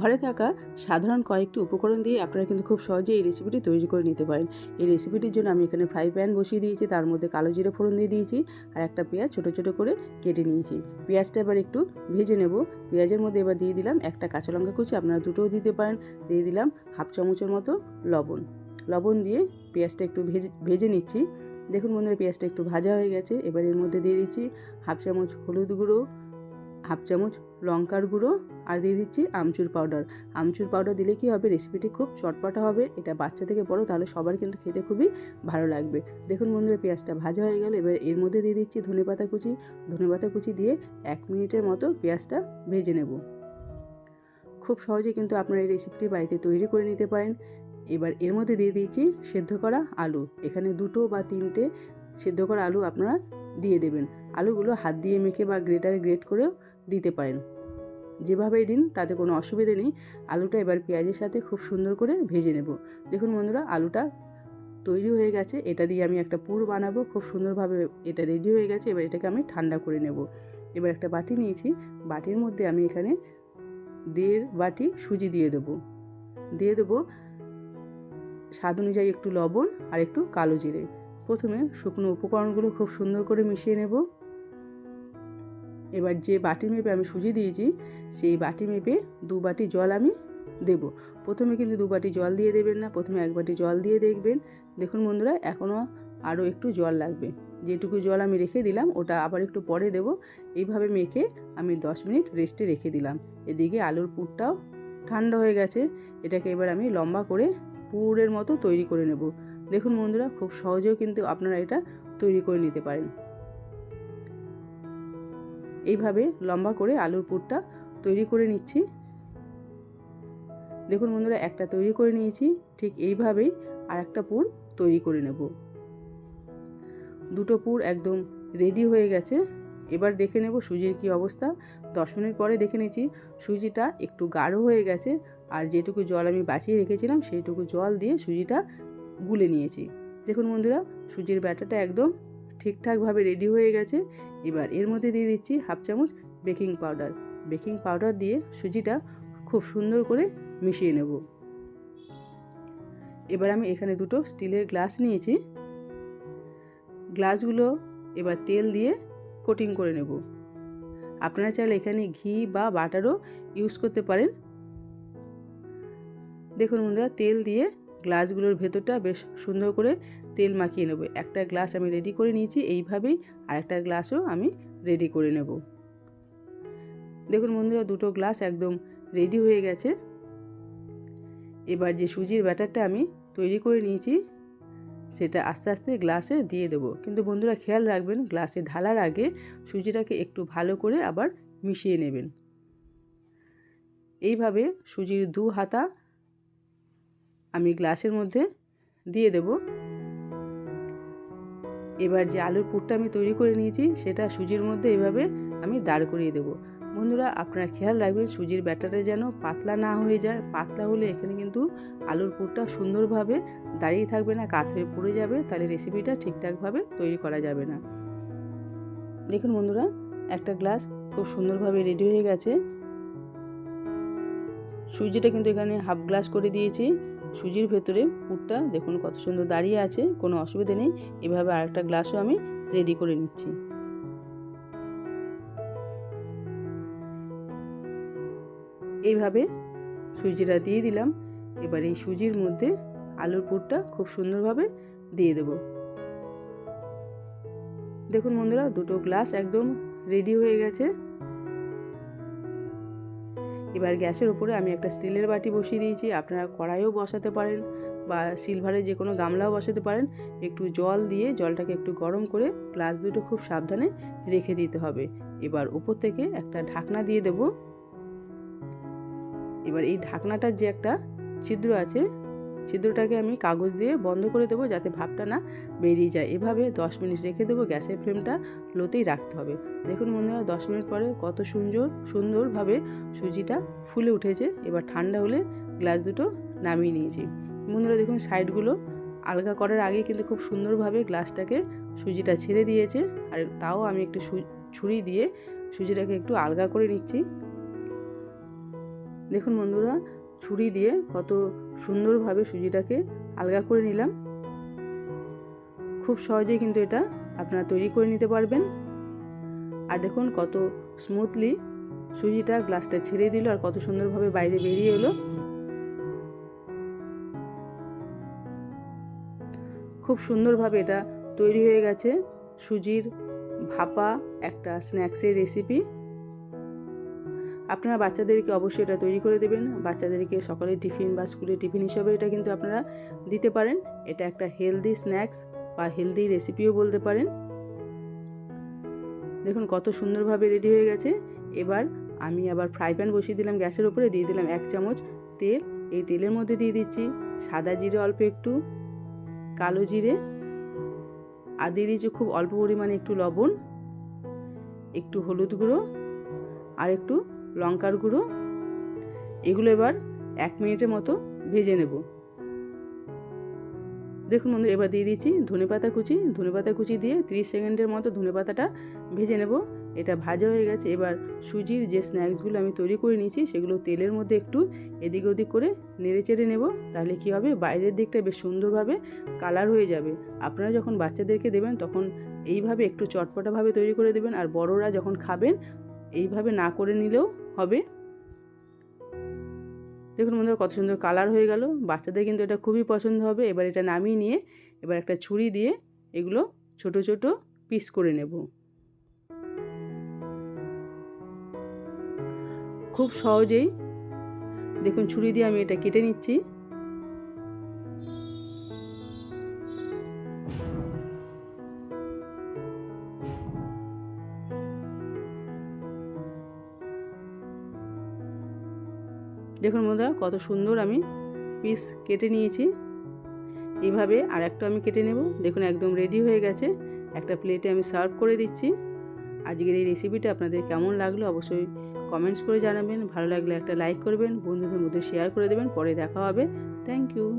ঘরে থাকা সাধারণ কয়েকটি উপকরণ দিয়ে আপনারা কিন্তু খুব সহজে এই রেসিপিটি তৈরি করে নিতে পারেন। এই রেসিপিটির জন্য আমি এখানে ফ্রাই প্যান বসিয়ে দিয়েছি, তার মধ্যে কালো জিরে ফোড়ন দিয়ে দিয়েছি আর একটা পেঁয়াজ ছোটো ছোটো করে কেটে নিয়েছি। পেঁয়াজটা এবার একটু ভেজে নেব। পেঁয়াজের মধ্যে এবার দিয়ে দিলাম একটা কাঁচা লঙ্কা কুচি, আপনারা দুটোও দিতে পারেন। দিয়ে দিলাম হাফ চামচের মতো লবণ। লবণ দিয়ে পেঁয়াজটা একটু ভেজে ভেজে নিচ্ছি। দেখুন বন্ধুরা, পেঁয়াজটা একটু ভাজা হয়ে গেছে। এবার এর মধ্যে দিয়ে দিচ্ছি হাফ চামচ হলুদ গুঁড়ো হাফ চামচ লঙ্কার গুঁড়ো আর দিয়ে দিচ্ছি আমচুর পাউডার আমচুর পাউডার দিলে কি হবে? রেসিপিটি খুব চটপটা হবে। এটা বাচ্চা থেকে বড়, তাহলে সবার কিন্তু খেতে খুবই ভালো লাগবে। দেখুন বন্ধুরা, পেঁয়াজটা ভাজা হয়ে গেল। এবার এর মধ্যে দিয়ে দিচ্ছি ধনেপাতা কুচি। ধনেপাতা কুচি দিয়ে এক মিনিটের মতো পেঁয়াজটা ভেজে নেব। খুব সহজে কিন্তু আপনারা এই রেসিপিটি বাড়িতে তৈরি করে নিতে পারেন। এবার এর মধ্যে দিয়ে দিচ্ছি সেদ্ধ করা আলু। এখানে দুটো বা তিনটে সেদ্ধ করা আলু আপনারা দিয়ে দেবেন। আলুগুলো হাত দিয়ে মেখে বা গ্রেটারে গ্রেট করেও দিতে পারেন। যেভাবেই দিন, তাতে কোনো অসুবিধে নেই। আলুটা এবার পেঁয়াজের সাথে খুব সুন্দর করে ভেজে নেব। দেখুন বন্ধুরা, আলুটা তৈরি হয়ে গেছে। এটা দিয়ে আমি একটা পুর বানাবো। খুব সুন্দরভাবে এটা রেডি হয়ে গেছে। এবার এটাকে আমি ঠান্ডা করে নেব। এবার একটা বাটি নিয়েছি। বাটির মধ্যে আমি এখানে দেড় বাটি সুজি দিয়ে দেবো। দিয়ে দেবো স্বাদ অনুযায়ী একটু লবণ আর একটু কালো জিরে। প্রথমে শুকনো উপকরণগুলো খুব সুন্দর করে মিশিয়ে নেব। এবার যে বাটি মেপে আমি সুজি দিয়েছি, সেই বাটি মেপে দু বাটি জল আমি দেব। প্রথমে কিন্তু দু বাটি জল দিয়ে দেবেন না, প্রথমে এক বাটি জল দিয়ে দেখবেন। দেখুন বন্ধুরা, এখনও আরও একটু জল লাগবে। যেটুকু জল আমি রেখে দিলাম, ওটা আবার একটু পরে দেব। এইভাবে মেখে আমি দশ মিনিট রেস্টে রেখে দিলাম। এদিকে আলুর পুরটাও ঠান্ডা হয়ে গেছে। এটাকে এবার আমি লম্বা করে পুরের মতো তৈরি করে নেব। দেখুন বন্ধুরা, খুব সহজেও কিন্তু আপনারা এটা তৈরি করে নিতে পারেন। এইভাবে লম্বা করে আলুর পুরটা তৈরি করে নিচ্ছি। দেখুন বন্ধুরা, একটা তৈরি করে নিয়েছি, ঠিক এইভাবেই আর একটা পুর তৈরি করে নেব। দুটো পুর একদম রেডি হয়ে গেছে। এবার দেখে নেব সুজির কি অবস্থা। দশ মিনিট পরে দেখে নিয়েছি সুজিটা একটু গাঢ় হয়ে গেছে আর যেটুকু জল আমি বাঁচিয়ে রেখেছিলাম সেইটুকু জল দিয়ে সুজিটা গুলে নিয়েছি। দেখুন বন্ধুরা, সুজির ব্যাটারটা একদম ঠিকঠাকভাবে রেডি হয়ে গেছে। এবার এর মধ্যে দিয়ে দিচ্ছি হাফ চামচ বেকিং পাউডার বেকিং পাউডার দিয়ে সুজিটা খুব সুন্দর করে মিশিয়ে নেব। এবার আমি এখানে দুটো স্টিলের গ্লাস নিয়েছি। গ্লাসগুলো এবার তেল দিয়ে কোটিং করে নেব। আপনারা চাইলে এখানে ঘি বা বাটারও ইউজ করতে পারেন। দেখুন বন্ধুরা, তেল দিয়ে গ্লাসগুলোর ভেতরটা বেশ সুন্দর করে তেল মাখিয়ে নেব। একটা গ্লাস আমি রেডি করে নিয়েছি, এইভাবেই আর একটা গ্লাসও আমি রেডি করে নেব। দেখুন বন্ধুরা, দুটো গ্লাস একদম রেডি হয়ে গেছে। এবার যে সুজির ব্যাটারটা আমি তৈরি করে নিয়েছি, সেটা আস্তে আস্তে গ্লাসে দিয়ে দেবো। কিন্তু বন্ধুরা, খেয়াল রাখবেন, গ্লাসে ঢালার আগে সুজিটাকে একটু ভালো করে আবার মিশিয়ে নেবেন। এইভাবে সুজির দু হাতা আমি গ্লাসের মধ্যে দিয়ে দেব। এবার যে আলুর পুরটা আমি তৈরি করে নিয়েছি, সেটা সুজির মধ্যে এভাবে আমি দাঁড় করিয়ে দেব। বন্ধুরা, আপনারা খেয়াল রাখবেন, সুজির ব্যাটারটা যেন পাতলা না হয়ে যায়। পাতলা হলে এখানে কিন্তু আলুর পুরটা সুন্দরভাবে দাঁড়িয়ে থাকবে না, কাত হয়ে পড়ে যাবে। তাহলে রেসিপিটা ঠিকঠাকভাবে তৈরি করা যাবে না। দেখুন বন্ধুরা, একটা গ্লাস খুব সুন্দরভাবে রেডি হয়ে গেছে। সুজিটা কিন্তু এখানে হাফ গ্লাস করে দিয়েছি। সুজির ভেতরে পুরটা দেখুন কত সুন্দর দাঁড়িয়ে আছে, কোনো অসুবিধা নেই। এভাবে আরেকটা গ্লাসও আমি রেডি করে নিচ্ছি। এইভাবে সুজিটা দিয়ে দিলাম। এবার এই সুজির মধ্যে আলুর পুরটা খুব সুন্দরভাবে দিয়ে দেব। দেখুন বন্ধুরা, দুটো গ্লাস একদম রেডি হয়ে গেছে। এবার গ্যাসের উপরে আমি একটা স্টিলের বাটি বসিয়ে দিয়েছি। আপনারা কড়াইও বসাতে পারেন বা সিলভারের যে কোনো গামলাও বসাতে পারেন। একটু জল দিয়ে জলটাকে একটু গরম করে গ্লাস দুটো খুব সাবধানে রেখে দিতে হবে। এবার উপর থেকে একটা ঢাকনা দিয়ে দেব। এবার এই ঢাকনাটার যে একটা ছিদ্র আছে ছিদ্রটাকে আমি কাগজ দিয়ে বন্ধ করে দেবো যাতে ভাবটা না বেরিয়ে যায়। এভাবে দশ মিনিট রেখে দেবো গ্যাসের ফ্লেমটা লোতেই রাখতে হবে। দেখুন বন্ধুরা, দশ মিনিট পরে কত সুন্দর, সুন্দরভাবে সুজিটা ফুলে উঠেছে। এবার ঠান্ডা হলে গ্লাস দুটো নামিয়ে নিয়েছি। বন্ধুরা, দেখুন সাইডগুলো আলগা করার আগে কিন্তু খুব সুন্দরভাবে গ্লাসটাকে সুজিটা ছেড়ে দিয়েছে। আর তাও আমি একটু ছুরি দিয়ে সুজিটাকে একটু আলগা করে নিচ্ছি। দেখুন বন্ধুরা ছুরি দিয়ে কত সুন্দরভাবে সুজিটাকে আলগা করে নিলাম। খুব সহজেই কিন্তু এটা আপনারা তৈরি করে নিতে পারবেন। আর দেখুন কত স্মুথলি সুজিটা গ্লাসটা ছেড়ে দিল আর কত সুন্দরভাবে বাইরে বেরিয়ে এলো। খুব সুন্দরভাবে এটা তৈরি হয়ে গেছে। সুজির ভাপা একটা স্ন্যাক্সের রেসিপি আপনারা বাচ্চাদেরকে অবশ্যই এটা তৈরি করে দেবেন। বাচ্চাদেরকে সকালের টিফিন বা স্কুলের টিফিন হিসাবে এটা কিন্তু আপনারা দিতে পারেন। এটা একটা হেলদি স্ন্যাক্স বা হেলদি রেসিপিও বলতে পারেন। দেখুন কত সুন্দরভাবে রেডি হয়ে গেছে। এবার আমি আবার ফ্রাই প্যান বসিয়ে দিলাম গ্যাসের উপরে, দিয়ে দিলাম এক চামচ তেল। এই তেলের মধ্যে দিয়ে দিচ্ছি সাদা জিরে অল্প একটু, কালো জিরে, আর দিয়ে দিচ্ছি খুব অল্প পরিমাণে একটু লবণ, একটু হলুদ গুঁড়ো, আর একটু লঙ্কার গুঁড়ো। এগুলো এবার এক মিনিটের মতো ভেজে নেব। দেখুন বন্ধু, এবার দিয়ে দিচ্ছি ধনে পাতা কুচি। ধনে পাতা কুচি দিয়ে 30 সেকেন্ডের মতো ধনে পাতাটা ভেজে নেব। এটা ভাজা হয়ে গেছে। এবার সুজির যে স্ন্যাক্সগুলো আমি তৈরি করে নিয়েছি, সেগুলো তেলের মধ্যে একটু এদিক ওদিক করে নেড়ে চেড়ে নেব। তাহলে কী হবে? বাইরের দিকটা বেশ সুন্দরভাবে কালার হয়ে যাবে। আপনারা যখন বাচ্চাদেরকে দেবেন, তখন এইভাবে একটু চটপটাভাবে তৈরি করে দেবেন। আর বড়রা যখন খাবেন এইভাবে না করে নিলেও হবে। দেখুন বন্ধুরা, কত সুন্দর কালার হয়ে গেল। বাচ্চাদের কিন্তু এটা খুবই পছন্দ হবে। এবার এটা নামিয়ে নিয়ে এবার একটা ছুরি দিয়ে এগুলো ছোট ছোট পিস করে নেব। খুব সহজেই দেখুন, ছুরি দিয়ে আমি এটা কেটে নিচ্ছি। দেখুন বন্ধুরা, কত সুন্দর আমি পিস কেটে নিয়েছি। এইভাবে আর একটা আমি কেটে নেব। দেখুন, একদম রেডি হয়ে গেছে। একটা প্লেটে আমি সার্ভ করে দিচ্ছি। আজকের এই রেসিপিটা আপনাদের কেমন লাগল অবশ্যই কমেন্টস করে জানাবেন। ভালো লাগলে একটা লাইক করবেন, বন্ধুদের মধ্যে শেয়ার করে দেবেন। পরে দেখা হবে। Thank you